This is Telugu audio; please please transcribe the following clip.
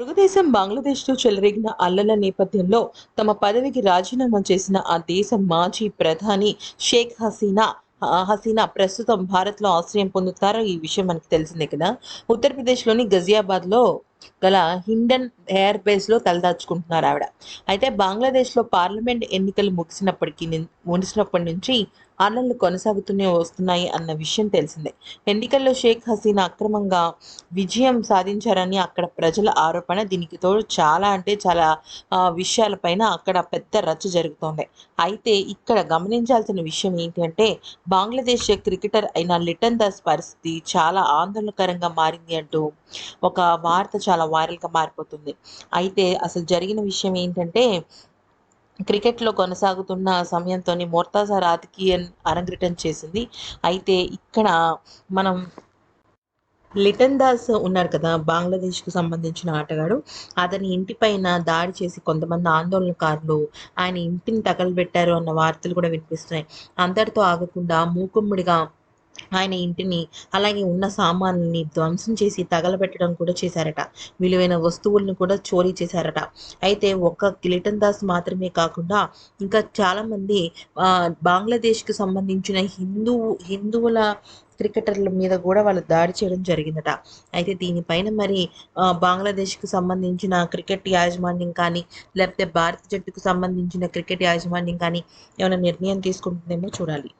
పొరుగుదేశం బంగ్లాదేశ్లో చెలరేగిన అల్లల నేపథ్యంలో తమ పదవికి రాజీనామా చేసిన ఆ దేశ మాజీ ప్రధాని షేక్ హసీనా హసీనా ప్రస్తుతం భారత్లో ఆశ్రయం పొందుతారో ఈ విషయం మనకి తెలిసిందే కదా. ఉత్తరప్రదేశ్లోని గజియాబాద్లో గల హిండన్ ఎయిర్ బేస్లో తలదాచుకుంటున్నారు ఆవిడ. అయితే బంగ్లాదేశ్లో పార్లమెంట్ ఎన్నికలు ముగిసినప్పటికీ ముగిసినప్పటి నుంచి అల్లర్లు కొనసాగుతూనే వస్తున్నాయి అన్న విషయం తెలిసిందే. ఎన్నికల్లో షేక్ హసీనా అక్రమంగా విజయం సాధించారని అక్కడ ప్రజల ఆరోపణ దీనికి తోడు చాలా అంటే చాలా విషయాలపైన అక్కడ పెద్ద రచ్చ జరుగుతోంది. అయితే ఇక్కడ గమనించాల్సిన విషయం ఏంటంటే బంగ్లాదేశ్ క్రికెటర్ అయిన లిటన్ దాస్ పరిస్థితి చాలా ఆందోళనకరంగా మారింది అంటూ ఒక వార్త చాలా వైరల్గా మారిపోతుంది. అయితే అసలు జరిగిన విషయం ఏంటంటే క్రికెట్లో కొనసాగుతున్న సమయంతోనే మోర్తాజా రాజకీయం అరంగేటం చేసింది. అయితే ఇక్కడ మనం లిటన్ దాస్ ఉన్నారు కదా బంగ్లాదేశ్కు సంబంధించిన ఆటగాడు. అతని ఇంటిపైన దాడి చేసి కొంతమంది ఆందోళనకారులు ఆయన ఇంటిని తగలబెట్టారు అన్న వార్తలు కూడా వినిపిస్తున్నాయి. అందరితో ఆగకుండా మూకుమ్మడిగా ఆయన ఇంటిని అలాగే ఉన్న సామాన్లని ధ్వంసం చేసి తగలబెట్టడం కూడా చేశారట. విలువైన వస్తువులను కూడా చోరీ చేశారట. అయితే ఒక్క కిలిటన్ దాస్ మాత్రమే కాకుండా ఇంకా చాలామంది ఆ, బంగ్లాదేశ్కి సంబంధించిన హిందూ హిందువుల క్రికెటర్ల మీద కూడా వాళ్ళు దాడి చేయడం జరిగిందట. అయితే దీనిపైన మరి బంగ్లాదేశ్కి సంబంధించిన క్రికెట్ యాజమాన్యం కానీ లేకపోతే భారత జట్టుకు సంబంధించిన క్రికెట్ యాజమాన్యం కానీ ఏమైనా నిర్ణయం తీసుకుంటుందేమో చూడాలి.